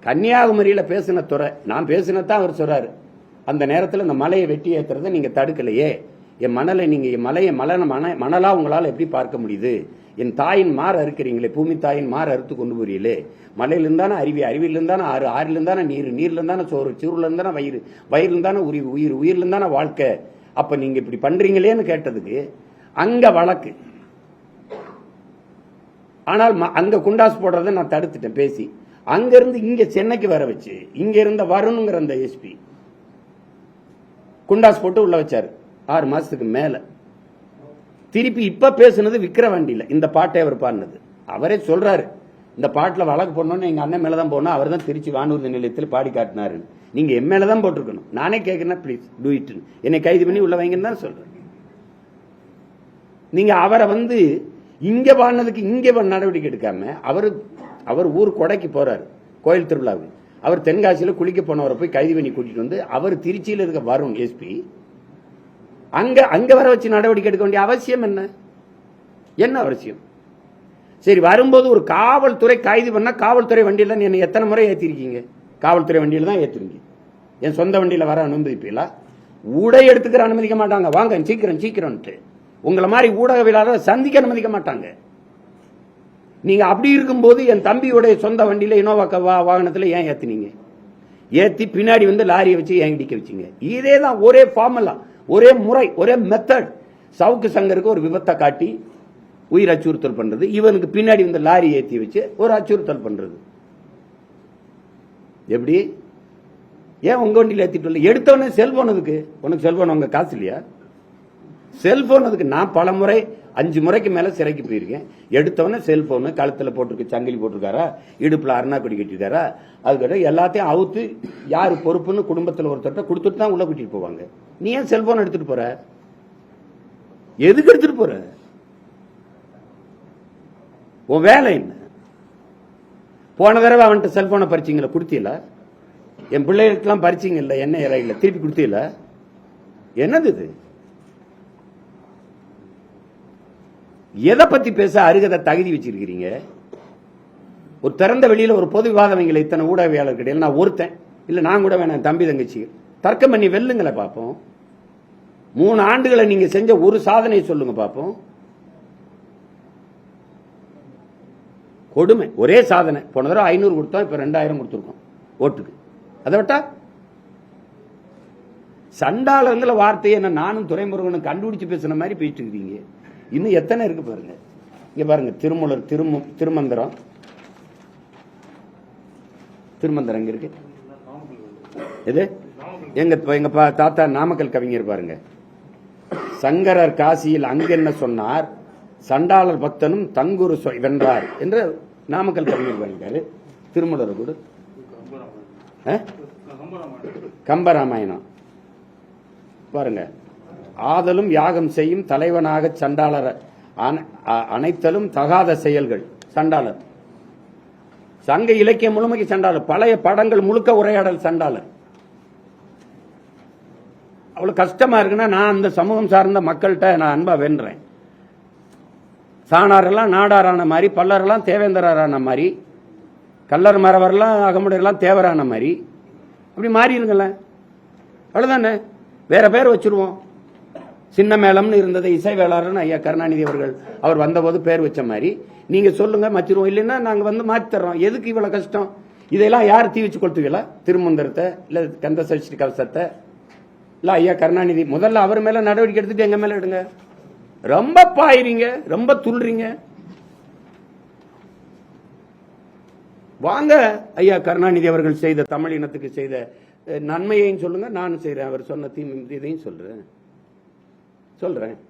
கன்னியாகுமரியில் பேசின துறை நான் பேசினதான் அவர் சொல்றாரு. அந்த நேரத்தில் இந்த மலையை வெட்டி ஏற்றுறதை நீங்கள் தடுக்கலையே. என் மணலை நீங்கள் என் மலையை மலன மன மணலாக உங்களால் எப்படி பார்க்க முடியுது? என் தாயின் மாற அறுக்கிறீங்களே பூமி தாயின் மாற அறுத்து கொண்டு போறீங்களே மலையிலிருந்தானே அருவி அருவியிலிருந்தானே ஆறு ஆறிலிருந்தானே நீர் நீர்லேருந்தானே சோறு சோறுல வயிறு வயிறுலிருந்தானே உரி உயிர் உயிர்லேருந்தானே வாழ்க்கை. அப்போ நீங்கள் இப்படி பண்ணுறீங்களேன்னு கேட்டதுக்கு அங்கே வழக்கு. ஆனால் ம- அங்க குண்டாஸ் போடுறதை நான் தடுத்துட்டேன் பேசி. அங்க இருந்து இங்க சென்னைக்கு வர வச்சு இங்க இருந்த வரணுங்கிற அந்த எஸ்பி குண்டாஸ் போட்டு உள்ள வச்சாரு. ஆறு மாசத்துக்கு மேல. திருப்பி இப்ப பேசுனது விக்கிரவாண்டியில இந்த பாட்டை அவர் பாடினது. அவரே சொல்றாரு இந்த பாட்டுல வழக்கு போடணும்னு எங்க அண்ணன் மேலதான் போனோம் அவர் தான் திருச்சி வானூர்தி நிலையத்தில் பாடி காட்டினாரு நீங்க என் மேலதான் போட்டிருக்கணும். நானே கேட்கிறேன் ப்ளீஸ் டூ இட்னு என்னை கைது பண்ணி உள்ள வைங்கன்னு தான் சொல்கிறேன் நீங்க அவரை வந்து இங்க பாடினதுக்கு இங்க நடவடிக்கை எடுக்காம அவர் அவர் ஊர் கொடைக்கு போறாரு கோயில் திருவிழாவுக்கு. அவர் தென்காசியில குளிக்க போனவரை போய் கைது பண்ணி கூட்டிட்டு வந்து அவர் திருச்சியில் இருக்க வரும் எஸ்பி அங்க அங்க வர வச்சு நடவடிக்கை எடுக்க வேண்டிய அவசியம் என்ன? என்ன அவசியம்? சரி வரும்போது ஒரு காவல்துறை கைது பண்ணா காவல்துறை வண்டியில் தான் என்ன எத்தனை முறை ஏற்றிருக்கீங்க காவல்துறை வண்டியில தான் ஏத்துறீங்க என் சொந்த வண்டியில் வர அனுமதிப்பீங்களா உடை எடுத்துக்கிற அனுமதிக்க மாட்டாங்க. வாங்க சீக்கிரம் சீக்கிரம்ட்டு உங்களை மாதிரி ஊடகவியலாளர் சந்திக்க அனுமதிக்க மாட்டாங்க. நீங்க அப்படி இருக்கும்போது என் தம்பியுடைய சொந்த வண்டியில இனோவா வா- வாகனத்துல ஏன் ஏத்துனீங்க? ஏத்தி பின்னாடி வந்து லாரியை வச்சு ஏன் இடிக்க வச்சீங்க? இதே தான் ஒரே ஃபார்முலா ஒரே முறை ஒரே மெத்தட் சவுக்கு சங்கருக்கு ஒரு விபத்தை காட்டி உயிர் அச்சுறுத்தல் பண்றது. இவனுக்கு பின்னாடி வந்து லாரி ஏத்தி வச்சு ஒரு அச்சுறுத்தல் பண்றது. எப்படி? ஏன் உங்க வண்டியில் ஏத்திட்டு வரல? எடுத்தவனே செல்போன் அதுக்கு உனக்கு செல்போன் உங்க காசு இல்லையா? செல்போன் அதுக்கு நான் பல முறை அஞ்சு முறைக்கு மேல சிறைக்கு போயிருக்கேன். எடுத்தவொடனே செல்போனு கழுத்துல போட்டிருக்கு சங்கிலி போட்டிருக்காரா? இடுப்புல அருணாக்குடி கட்டிருக்காரா அதுக்கிட்ட எல்லாத்தையும் அவுத்து யாரு பொறுப்புன்னு குடும்பத்துல ஒருத்தர்ட்ட கொடுத்துட்டு தான் உள்ள கூட்டிட்டு போவாங்க. நீ ஏன் செல்போன் எடுத்துட்டு போற? எதுக்கு எடுத்துட்டு போற? உன் வேலை என்ன? போன தடவை அவன்கிட்ட செல்போனை பறிச்சிங்களா? கொடுத்தீல என் பிள்ளைகளுக்கெல்லாம் பறிச்சீங்க இல்ல? என்ன இறையில் திருப்பி கொடுத்தீங்களா? என்னது இது? எதை பத்தி பேச அருகதை தகுதி வச்சிருக்கிறீங்க? ஒரு திறந்த வெளியில ஒரு பொது விவாதம் எங்களை இத்தனை ஊடகவியாளர் கிடையாது நான் ஒருத்தன். இல்ல நான் கூட வேணாம் தம்பி தங்கச்சி. தர்க்கம் பண்ணி வெல்லுங்களை பார்ப்போம். மூணு ஆண்டுகளை நீங்க செஞ்ச ஒரு சாதனை சொல்லுங்க பார்ப்போம். கொடுமை. ஒரே சாதனை. போன தடவை ஐநூறு கொடுத்தோம் இப்ப ரெண்டாயிரம் கொடுத்துருக்கோம் ஓட்டுக்கு. அதை விட்டா? சண்டாளங்கிற வார்த்தையை என்ன நானும் துறைமுருகனும் கண்டுபிடிச்சு பேசுன மாதிரி பேசிட்டு இருக்கீங்க இன்னும் எத்தனை இருக்கு பாருங்க. இங்க பாருங்க திருமூலர் திருமு திருமந்திரம். திருமந்திரம் இங்க இருக்கு? எது? எங்க எங்க பா- தாத்தா நாமக்கல் கவிஞர் பாருங்க. சங்கரர் காசியில் அங்கென்ன சொன்னார்? சண்டாளர் பக்தனும் தங்குரு வென்றார் என்று நாமக்கல் கவிஞர் பாருங்க. திருமலர் கூட. ஆ? கம்பராமாயணம். பாருங்க. ஆதலும் யாகம் செய்யும் தலைவனாக சண்டாளர் அ- அனைத்தலும் தகாத செயல்கள். சண்டாளர். சங்க இலக்கியம் முழுமைக்கு சண்டாளர். பழைய படங்கள் முழுக்க உரையாடல் சண்டாளர். அவ்வளவு கஷ்டமா இருக்குன்னா நான் அந்த சமூகம் சார்ந்த மக்கள்கிட்ட நான் அன்பா வென்றேன். சாணாரெல்லாம் நாடாரான மாதிரி பல்லரெல்லாம் தேவேந்திரரான மாதிரி கல்லர் மரவரெல்லாம் அகமுடையெல்லாம் தேவரான மாதிரி. அப்படி மாறிடுங்களேன் அவ்வளவுதானே? வேற பேர் வச்சிருவோம். சின்ன மேளம்னு இருந்தது இசை வேளாளர்னு ஐயா கருணாநிதி அவர்கள். அவர் வந்தபோது பேர் வச்ச மாதிரி. நீங்க சொல்லுங்க மச்சிருவோம் இல்லைன்னா நாங்கள் வந்து மாத்தி எதுக்கு இவ்வளோ கஷ்டம்? இதெல்லாம் யார் தீ வச்சு கொளுத்துவீங்களா? திருமந்திரத்தை இல்லை கந்த சஷ்டி கவசத்தை இல்லை ஐயா கருணாநிதி. முதல்ல அவர் மேலே நடவடிக்கை எடுத்துட்டு எங்கள் மேலே எடுங்க. ரொம்ப பாயிறீங்க ரொம்ப துள்றீங்க வாங்க ஐயா கருணாநிதி அவர்கள் செய்த தமிழ் இனத்துக்கு செய்த நன்மையையும் சொல்லுங்க. நானும் செய்கிறேன் அவர் சொன்ன தீ இதையும் சொல்கிறேன் चल रहे हैं।